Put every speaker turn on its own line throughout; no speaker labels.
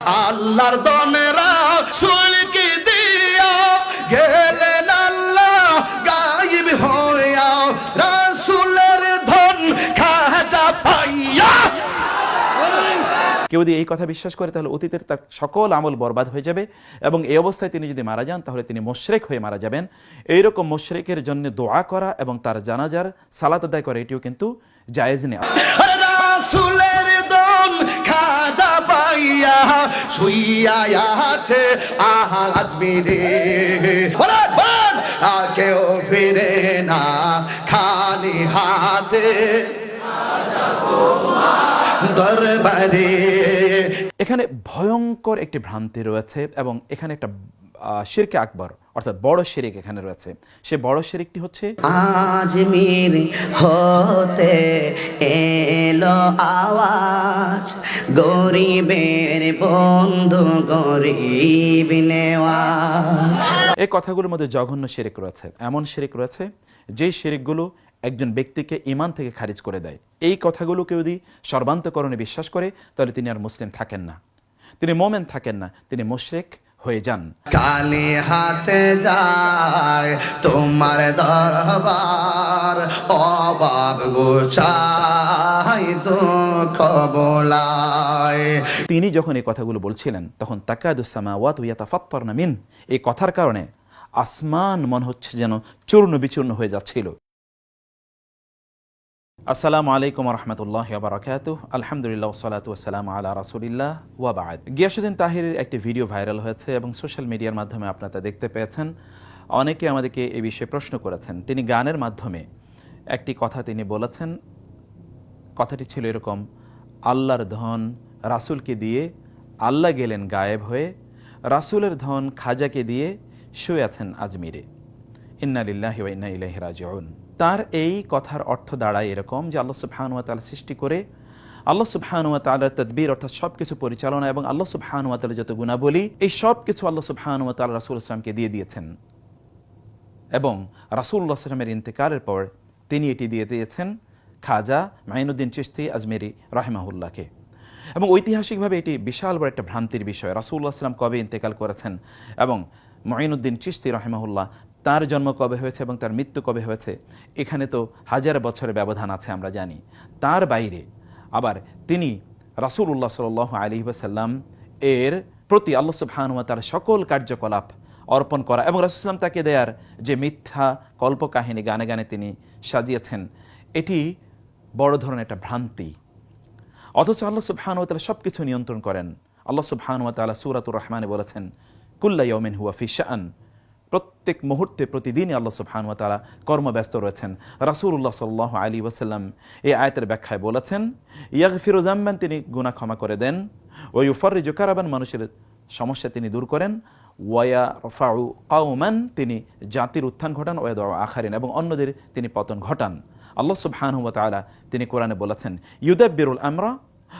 আল্লাহর দনেরা সুলকি দিয়া গেলেন আল্লাহ গায়েব হইয়া রাসূলের ধন খাজা পাইয়া।
কেউ যদি এই কথা বিশ্বাস করে তাহলে অতীতের তার সকল আমল বরবাদ হয়ে যাবে এবং এই অবস্থায় তিনি যদি মারা যান তাহলে তিনি মোশরেক হয়ে মারা যাবেন। এইরকম মোশরেকের জন্য দোয়া করা এবং তার জানাজার সালাত আদায় করা এটিও কিন্তু জায়েজ নেওয়া।
রাসূলের দন খাজা শুইয়া আছে আহা কেউ ফিরে না খালি হাতে। দরবারে।
এখানে ভয়ঙ্কর একটি ভ্রান্তি রয়েছে এবং এখানে একটা শিরকে আকবর অর্থাৎ বড় শিরিক এখানে রয়েছে। সে বড় শিরিকটি হচ্ছে
আজমির হতে এলো আওয়াজ গরিবের বন্ধু গরিব নেওয়াজ।
এই কথাগুলোর মধ্যে জঘন্য শিরিক রয়েছে। এমন শিরিক রয়েছে যেই শিরিকগুলো একজন ব্যক্তিকে ইমান থেকে খারিজ করে দেয়। এই কথাগুলোকে যদি সর্বান্তকরণে বিশ্বাস করে তাহলে তিনি আর মুসলিম থাকেন না। তিনি মোমেন থাকেন না। তিনি মুশরিক। হয়ে যান।
কালি হাতে যায় তোমার দরবার অবাব গোছাই দুঃখ বোলায়।
তিনি যখন এই কথাগুলো বলছিলেন তখন তাকাদুসামা ওয়াত ইয়াতাফাত্তর মিন এই কথার কারণে আসমান মনে হচ্ছে যেন চূর্ণ বিচূর্ণ হয়ে যাচ্ছিল। আসসালামু আলাইকুম রহমতুল্লাহ বারাকাত আলহামদুলিল্লাহ সালাতু আসসালাম আলা রাসুলিল্লাহ ওয়াবাদ গিয়াসুদ্দিন তাহিরের একটি ভিডিও ভাইরাল হয়েছে এবং সোশ্যাল মিডিয়ার মাধ্যমে আপনারা তা দেখতে পেয়েছেন। অনেকে আমাদেরকে এ বিষয়ে প্রশ্ন করেছেন। তিনি গানের মাধ্যমে একটি কথা তিনি বলেছেন, কথাটি ছিল এরকম, আল্লাহর ধন রাসূলকে দিয়ে আল্লাহ গেলেন গায়েব হয়ে, রাসূলের ধন খাজাকে দিয়ে শুয়ে আছেন আজমিরে। ইন্না লিল্লাহি ওয়া ইন্না রাজিউন। তার এই কথার অর্থ দাঁড়ায় এরকম যে আল্লাহ সুবহানাহু ওয়া তাআলা সৃষ্টি করে, আল্লাহ সুবহানাহু ওয়া তাআলার তদবির অর্থাৎ সব কিছু পরিচালনা এবং আল্লাহ সুবহানাহু ওয়া তাআলা যত গুণাবলী, এই সব কিছু আল্লাহ সুবহানাহু ওয়া তাআলা রাসূল ইসলামকে দিয়ে দিয়েছেন। এবং রাসূলুল্লাহ সাল্লামের ইন্তেকারের পর তিনি এটি দিয়ে দিয়েছেন খাজা মাইনুদ্দিন চিশতি আজমেরি রাহেমাহুল্লাহকে। এবং ঐতিহাসিকভাবে এটি বিশাল বড় একটা ভ্রান্তির বিষয়। রাসূলুল্লাহ সাল্লাম কবে ইন্তেকাল করেছেন? এবং মাইনুদ্দিন চিশতি রাহেমাহুল্লাহ তার জন্ম কবে হয়েছে এবং তার মৃত্যু কবে হয়েছে, এখানে তো হাজার বছরের ব্যবধান আছে আমরা জানি। তার বাইরে আবার তিনি রাসূলুল্লাহ সাল আলী সাল্লাম এর প্রতি আল্লাহ সুবহানুয়া তার সকল কার্যকলাপ অর্পণ করা এবং রাসুলাম তাকে দেয়ার যে মিথ্যা কল্পকাহিনী গানে গানে তিনি সাজিয়েছেন, এটি বড় ধরনের একটা ভ্রান্তি। অথচ আল্লাহ সুবহানুয়া তালা সব কিছু নিয়ন্ত্রণ করেন। আল্লাহ সুবহানুয়া তালা সুরাতুর রহমানে বলেছেন, কুল্লা ইয়মিন হুয়া ফিশান প্রত্যেক মুহূর্তে প্রতিদিনই আল্লাহ সুবহানুয়া তালা কর্মব্যস্ত রয়েছেন। রাসূলুল্লাহ সাল্লাহ আলী ওয়াসাল্লাম এই আয়তের ব্যাখ্যায় বলেছেন ইয়াগ ফিরোজাম্মান তিনি গুনাহ ক্ষমা করে দেন ও ইউফারি জোকারাবান মানুষের সমস্যা তিনি দূর করেন, ওয়া রফাউ কাউমান তিনি জাতির উত্থান ঘটান ওয়াদ আখারিন এবং অন্যদের তিনি পতন ঘটান। আল্লাহ সুবহানাহু ওয়া তাআলা তিনি কোরআনে বলেছেন, ইউদাব্বিরুল আমরা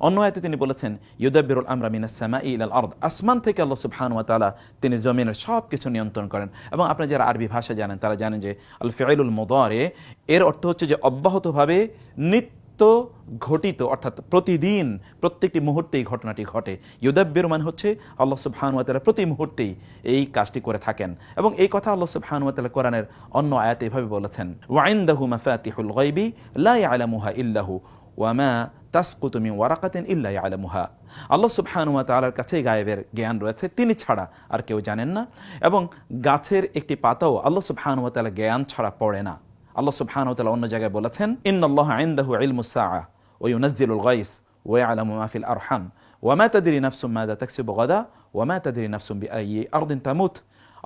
অন্য আয়াতে তিনি বলেছেন, ইউদাব্বিরুল আমরা সামাই ইলাল আরদ। আসমান থেকে আল্লাহ সুবহানাহু ওয়া তাআলা তিনি জমিনের সব কিছু নিয়ন্ত্রণ করেন। এবং আপনি যারা আরবি ভাষা জানেন, তারা জানেন যে আল ফিউলুল মুদারে, এর অর্থ হচ্ছে যে অব্যাহতভাবে নিত্য ঘটিত, অর্থাৎ প্রতিদিন প্রত্যেকটি মুহূর্তে এই ঘটনাটি ঘটে। ইউদাব্বির মানে হচ্ছে আল্লাহ সুবহানুয়া তাআলা প্রতি মুহূর্তেই এই কাজটি করে থাকেন। এবং এই কথা আল্লাহ সুবহানুয়া তাআলা কোরআনের অন্য আয়াতে এভাবে বলেছেন ওয়াইন্দাহু মাফাতিহুল গায়বি লা ইয়ালামুহা ইল্লাহু ওয়ামা তাসকুতু মিন ওয়ারাকাতিন ইল্লা ইয়ালামুহা আল্লাহ সুবহানাহু ওয়া তাআলার কাছেই গায়েবের জ্ঞান রয়েছে। তিনি ছাড়া আর কেউ জানেন না। এবং গাছের একটি পাতাও আল্লাহ সুবহানাহু ওয়া তাআলা জ্ঞান ছাড়া পড়ে না। আল্লাহ সুবহানাহু ওয়া তাআলা অন্য জায়গায় বলেছেন, ইন্নাল্লাহা ইনদাহু ইলমুস সাআ ওয়া ইউনাজ্জিলুল গায়স ওয়া ইয়ালামু মা ফিল আরহাম ওয়া মা তাদরি নাফসুম মাযা তাকসিবু গাদা ওয়া মা তাদরি নাফসুম বিআইয়ি আরদিন তামুত।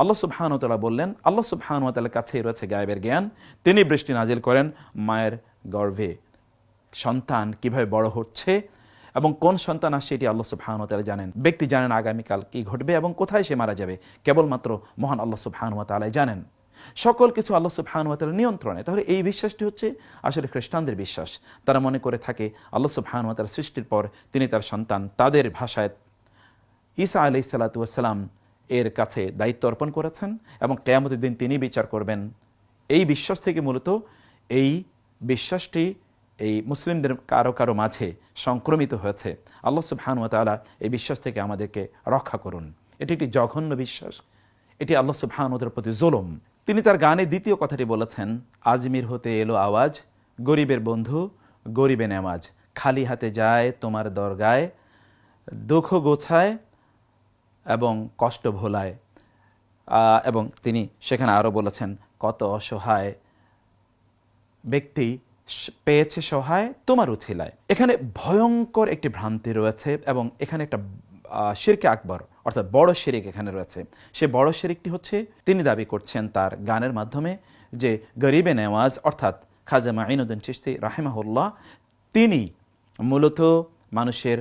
আল্লাহ সুবহানাহু ওয়া তাআলা বললেন, আল্লাহ সুবহানাহু ওয়া তাআলার কাছেই রয়েছে গায়েবের জ্ঞান। তিনি বৃষ্টি নাজিল করেন মায়ের গর্ভে। সন্তান কীভাবে বড় হচ্ছে এবং কোন সন্তান আসছে এটি আল্লাহ সুবহানুয়া তাআলা জানেন। ব্যক্তি জানেন আগামীকাল কি ঘটবে এবং কোথায় সে মারা যাবে। কেবলমাত্র মহান আল্লাহ সুবহানুয়া তাআলাই জানেন। সকল কিছু আল্লাহ সুবহানুয়া তাআলার নিয়ন্ত্রণে। তাহলে এই বিশ্বাসটি হচ্ছে আসলে খ্রিস্টানদের বিশ্বাস। তারা মনে করে থাকে আল্লাহ সুবহানুয়া তাআলা সৃষ্টির পর তিনি তার সন্তান তাদের ভাষায় ঈসা আলাইহিস সালাতু ওয়াসসালাম এর কাছে দায়িত্ব অর্পণ করেছেন এবং কেয়ামতের দিন তিনি বিচার করবেন। এই বিশ্বাস থেকে মূলত এই বিশ্বাসটি এই মুসলিমদের কারও কারও মাঝে সংক্রমিত হয়েছে। আল্লাহ সুবহানুয়া তাআলা এই বিশ্বাস থেকে আমাদেরকে রক্ষা করুন। এটি একটি জঘন্য বিশ্বাস। এটি আল্লাহ সুবহানুদের প্রতি জুলুম। তিনি তার গানে দ্বিতীয় কথাটি বলেছেন, আজমির হতে এলো আওয়াজ, গরিবের বন্ধু, গরিবে নেমাজ। খালি হাতে যায় তোমার দরগায়, দুঃখ গোছায় এবং কষ্ট ভোলায়। এবং তিনি সেখানে আরও বলেছেন, কত অসহায় ব্যক্তি পেয়েছে সহায় তোমার উছিলায় এখানে ভয়ঙ্কর একটি ভ্রান্তি রয়েছে এবং এখানে একটা শিরকে আকবর, অর্থাৎ বড় শিরিক এখানে রয়েছে। সে বড় শিরিকটি হচ্ছে, তিনি দাবি করছেন তার গানের মাধ্যমে যে গরিবে নেওয়াজ, অর্থাৎ খাজা মাইনুদ্দিন চিস্তি রাহেমাহুল্লাহ, তিনি মূলত মানুষের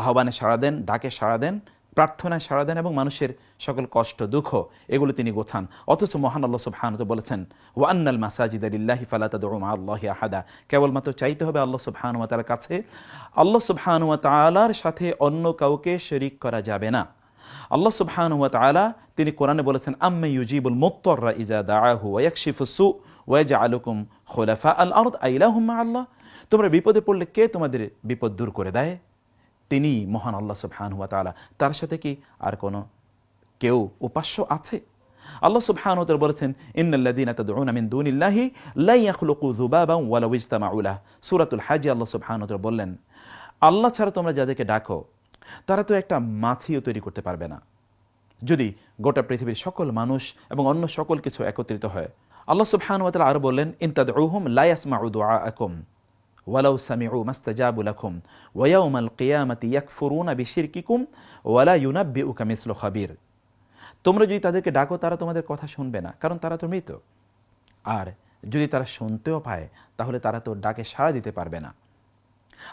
আহ্বানে সাড়া দেন, ডাকে সাড়া দেন প্রার্থনায় সাড়া দেন এবং মানুষের সকল কষ্ট, দুঃখ এগুলো তিনি গোছান। অথচ মহান আল্লাহ সুবহানাহু ওয়া বলেছেন ওয়ান্নাল মাসাজিদ লিল্লাহি ফালা তাদউ মা আল্লাহি আহাদা। কেবলমাত্র চাইতে হবে আল্লাহ তাআলার কাছে, আল্লাহ তাআলার সাথে অন্য কাউকে শরীক করা যাবে না। আল্লাহ সুবহানাহু ওয়া তাআলা তিনি কোরআনে বলেছেন, আম্মা ইউজিবুল মুত্তাররা ইজা দাআহু ওয়া ইয়াকশিফুস সু ওয়া ইয়াজআলুকুম খুলাফা আল আরদ আইলাহুম মা আল্লাহ তোমরা বিপদে পড়লে কে তোমাদের বিপদ দূর করে দেয়? তিনি মহান আল্লাহ সুবহানাহু ওয়া তাআলা। তার সাথে কি আর কোনো কেউ উপাস্য আছে? আল্লাহ সুবহানাহু ওয়া তাআলা বলেছেন ইন্নাল্লাযীনা তাদউনা মিন দুনিল্লাহি লা ইয়াখলুকু যুবাবান ওয়ালাউ ইজতামাউ লাহ। সূরাতুল হাজ আল্লাহ সুবহানাহু ওয়া বললেন, আল্লাহ ছাড়া তোমরা যাদেরকে ডাকো, তারা তো একটা মাছিও তৈরি করতে পারবে না। যদি গোটা পৃথিবীর সকল মানুষ এবং অন্য সকল কিছু একত্রিত হয়। আল্লাহ সুবহানাহু ওয়া তাআলা আরও বললেন, ইন তাদউহুম লা ইয়াসমাউ দুআআকুম। ওয়ালাউ সামিউ মাস্তাজাবু লাকুম, ওয়া ইয়াউমাল কিয়ামাতি ইয়াকফুরুনা বিশিরকিকুম ওয়ালা ইউনাব্বিউকা মিসলু খাবির। তোমরা যদি তাদেরকে ডাকো, তারা তোমাদের কথা শুনবে না, কারণ তারা তো মৃত। আর যদি তারা শুনতেও পায়, তাহলে তারা তো ডাকে সাড়া দিতে পারবে না।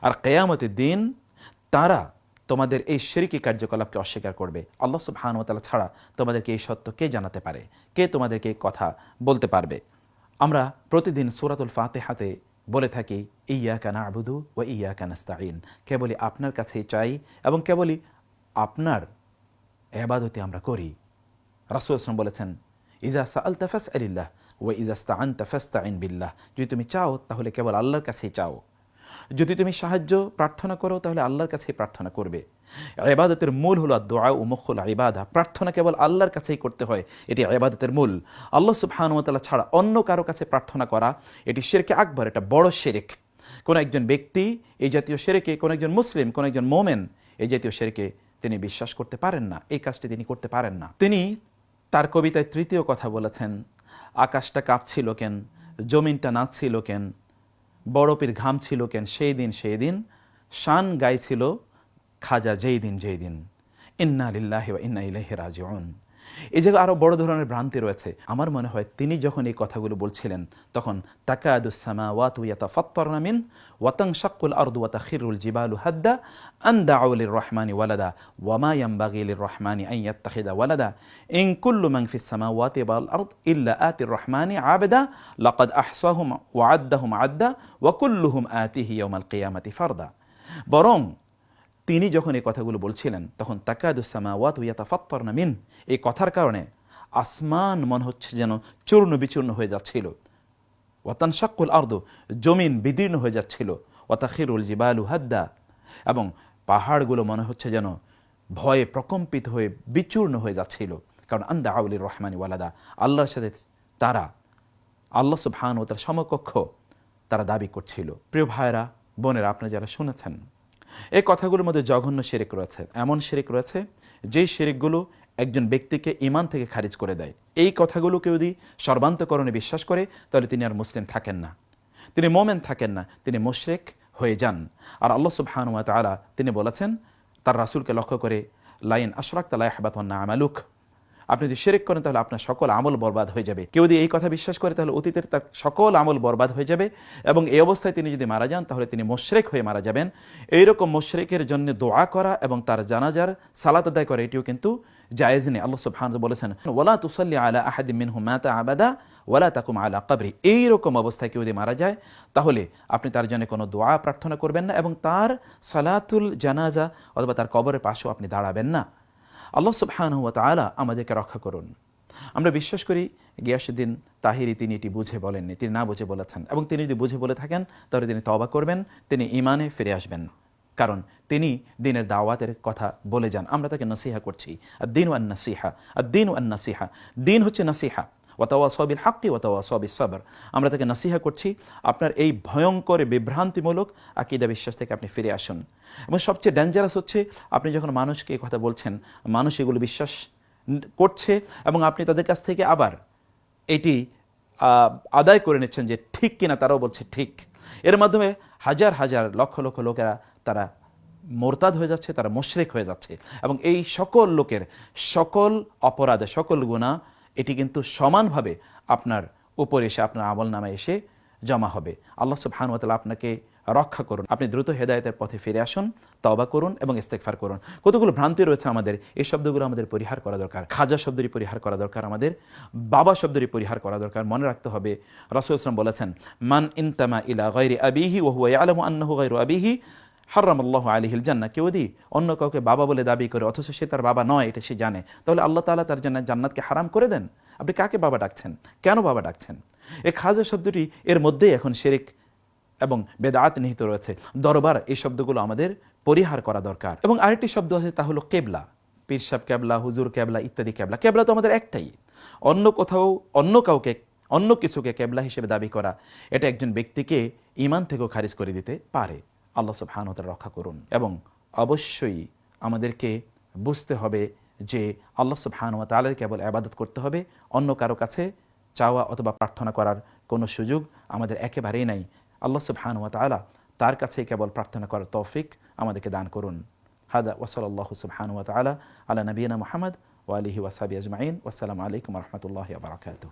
আর কেয়ামতের দিন তারা তোমাদের এই শিরকি কার্যকলাপকে অস্বীকার করবে। আল্লাহ সুবহান ও তাআলা ছাড়া তোমাদেরকে এই সত্য কে জানাতে পারে? কে তোমাদেরকে কথা বলতে পারবে? আমরা প্রতিদিন সূরাতুল ফাতিহাতে বলে থাকি ইয়া কানা আবুদু ও ইয়া কানাস্তাইন কেবলই আপনার কাছেই চাই এবং কেবলই আপনার এবাদতে আমরা করি। রাসুল আসলাম বলেছেন, ইজা সাল তাফাস আলিল্লাহ ও ইজা স্তাআন তাফাস্তাইন বিল্লাহ। যদি তুমি চাও, তাহলে কেবল আল্লাহর কাছেই চাও। যদি তুমি সাহায্য, প্রার্থনা করো, তাহলে আল্লাহর কাছেই প্রার্থনা করবে। ইবাদতের মূল হলো দোয়া ও মুখুল ইবাদা। প্রার্থনা কেবল আল্লাহর কাছেই করতে হয়, এটি ইবাদতের মূল। আল্লাহ সুবহানাহু ওয়া ছাড়া অন্য কারও কাছে প্রার্থনা করা, এটি শেরকে আকবর, এটা বড় শেরেক। কোন একজন ব্যক্তি এই জাতীয় শিরকে, কোনো একজন মুসলিম, কোনো একজন মোমেন এই জাতীয় শিরকে তিনি বিশ্বাস করতে পারেন না, এই কাজটি তিনি করতে পারেন না। তিনি তার কবিতায় তৃতীয় কথা বলেছেন, আকাশটা কাঁপছিল কেন, জমিনটা নাচছিল কেন বরফের ঘাম ছিল কেন? সেই দিন সেই দিন শান গাইছিল খাজা যেই দিন যেই দিন। ইন্না লিল্লাহি ইন্না ইলাইহি রাজিউন। এই জায়গায় আরও বড় ধরনের ভ্রান্তি রয়েছে। আমার মনে হয় তিনি যখন এই কথাগুলো বলছিলেন, তখন তাকাদুস সামাওয়াতু ইয়াতাফাত্তারনা মিন ওয়া তানশাক্কুল আরদু জিবালু হাদ্দা আন দাউ রহমানি ওয়ালাদা ওয়া মা ইয়ানবাগি লির রহমানি আন ওয়ালাদা ইন কুল্লু মান ফিস সামাওয়াতি ওয়াল আরদ ইল্লা আতির রহমানি আবদা লাকাদ আহসাহুম ওয়া আদ্দাহুম আদ্দা ওয়া কুল্লুহুম আতিহি ইয়াউমাল কিয়ামাতি ফারদা। বরং তিনি যখন এই কথাগুলো বলছিলেন, তখন তাকাদুসামাওয়াত ইয়াতাফাত্তর মিন, এই কথার কারণে আসমান মনে হচ্ছে যেন চূর্ণ বিচূর্ণ হয়ে যাচ্ছিল। ওয়াতান শাক্কুল আর্দ, জমিন বিদীর্ণ হয়ে যাচ্ছিল। ওয়াতাখিরুল জিবালু হাদ্দা, এবং পাহাড়গুলো মনে হচ্ছে যেন ভয়ে প্রকম্পিত হয়ে বিচূর্ণ হয়ে যাচ্ছিল। কারণ আন্দা আউলির রহমানি ওয়ালাদা, আল্লাহর সাথে তারা, আল্লাহ সুবহান ও তার সমকক্ষ তারা দাবি করছিল। প্রিয় ভাইরা বোনেরা, আপনারা যারা শুনেছেন এই কথাগুলোর মধ্যে জঘন্য শেরেক রয়েছে। এমন শেরেক রয়েছে, যেই শেরেকগুলো একজন ব্যক্তিকে ইমান থেকে খারিজ করে দেয়। এই কথাগুলোকে যদি সর্বান্তকরণে বিশ্বাস করে, তাহলে তিনি আর মুসলিম থাকেন না। তিনি মোমেন থাকেন না, তিনি মুশরেক হয়ে যান। আর আল্লাহ সুবহানুয়া তাআলা তিনি বলেছেন, তার রাসূলকে লক্ষ্য করে, লাইন আশরাক তালা হাবাতন্না আমালুক। আপনি যদি শিরিক করেন, তাহলে আপনার সকল আমল বরবাদ হয়ে যাবে। কেউ যদি এই কথা বিশ্বাস করে, তাহলে অতীতের তার সকল আমল বরবাদ হয়ে যাবে এবং এই অবস্থায় তিনি যদি মারা যান, তাহলে তিনি মোশরেক হয়ে মারা যাবেন। এইরকম মোশরেকের জন্য দোয়া করা এবং তার জানাজার সালাত আদায় করা, এটিও কিন্তু জায়েজ নেই। আল্লাহ সুবহানাহু বলেছেন, ওয়ালা তুসাল্লি আলা আহাদিম মিনহুম মাতা আবাদা, ওয়ালা তাকুম আলা কবরি। এইরকম অবস্থায় কেউ যদি মারা যায়, তাহলে আপনি তার জন্য কোনো দোয়া প্রার্থনা করবেন না এবং তার সালাতুল জানাজা অথবা তার কবরের পাশেও আপনি দাঁড়াবেন না। আল্লাহ সুবহানাহু তালা আমাদেরকে রক্ষা করুন। আমরা বিশ্বাস করি গিয়াসুদ্দিন তাহিরি তিনি এটি বুঝে বলেননি, তিনি না বুঝে বলেছেন এবং তিনি যদি বুঝে বলে থাকেন, তাহলে তিনি তবা করবেন, তিনি ইমানে ফিরে আসবেন। কারণ তিনি দিনের দাওয়াতের কথা বলে যান। আমরা তাকে নসিহা করছি। আর দিন ওয়ান নাসিহা আর দিন ওয়ান নাসিহা দিন হচ্ছে নাসিহা। ওয়াতাওয়া সবিল হাক্কি ওয়াতাওয়া সবিল সবর আমরা তাকে নাসিহা করছি, আপনার এই ভয়ঙ্কর বিভ্রান্তিমূলক আকিদা বিশ্বাস থেকে আপনি ফিরে আসুন। এবং সবচেয়ে ডেঞ্জারাস হচ্ছে, আপনি যখন মানুষকে এই কথা বলছেন, মানুষ এগুলো বিশ্বাস করছে এবং আপনি তাদের কাছ থেকে আবার এটি আদায় করে নিচ্ছেন যে ঠিক কিনা তারাও বলছে ঠিক। এর মাধ্যমে হাজার হাজার, লক্ষ লক্ষ লোকেরা তারা মোরতাদ হয়ে যাচ্ছে, তারা মুশরিক হয়ে যাচ্ছে। এবং এই সকল লোকের সকল অপরাধে, সকল গুণা এটি কিন্তু সমানভাবে আপনার উপরে এসে, আপনার আমল নামে এসে জমা হবে। আল্লাহ সুবহানুয়াতালা আপনাকে রক্ষা করুন। আপনি দ্রুত হেদায়েতের পথে ফিরে আসুন তবা করুন এবং ইস্তেকফার করুন। কতগুলো ভ্রান্তি রয়েছে আমাদের, এই শব্দগুলো আমাদের পরিহার করা দরকার। খাজা শব্দেরই পরিহার করা দরকার আমাদের, বাবা শব্দেরই পরিহার করা দরকার, মনে রাখতে হবে। রাসূল ইসলাম বলেছেন, মান ইনতামা ইলা গায়রি আবিহি ওয়া আলম আন্নাহু গায়রু আবিহি হারাম আল্লাহ আলিহিল জান্না কেউ যদি অন্য কাউকে বাবা বলে দাবি করে, অথচ সে তার বাবা নয়, এটা সে জানে, তাহলে আল্লাহ তাআলা তার জন্য জান্নাতকে হারাম করে দেন? আপনি কাকে বাবা ডাকছেন? কেন বাবা ডাকছেন? এ খাজা শব্দটি এর মধ্যেই এখন শিরিক এবং বেদাত নিহিত রয়েছে। দরবার এই শব্দগুলো আমাদের পরিহার করা দরকার। এবং আরেকটি শব্দ আছে, তা হলো কেবলা। পীরসাব কেবলা, হুজুর কেবলা, ইত্যাদি কেবলা। কেবলা তো আমাদের একটাই। অন্য কোথাও, অন্য কাউকে, অন্য কিছুকে কেবলা হিসেবে দাবি করা, এটা একজন ব্যক্তিকে ইমান থেকেও খারিজ করে দিতে পারে। আল্লাহ সুবহানতার রক্ষা করুন এবং অবশ্যই আমাদেরকে বুঝতে হবে যে আল্লাহ সুবহান ওয়া তাআলার কেবল আবাদত করতে হবে, অন্য কারও কাছে চাওয়া অথবা প্রার্থনা করার কোনো সুযোগ আমাদের একেবারেই নাই। আল্লাহ সুবহান ওয়া তাআলা তার কাছেই কেবল প্রার্থনা করার তৌফিক আমাদেরকে দান করুন। হাদা ওসলাল্লাহ সুবহান ওয়া তাআলা আলা নবীনা মুহাম্মদ ওয়া আলিহি ওয়াসাবি আজমাইন। ওয়াসসালামু আলাইকুম রহমতুল্লাহ বারাকাতুহ।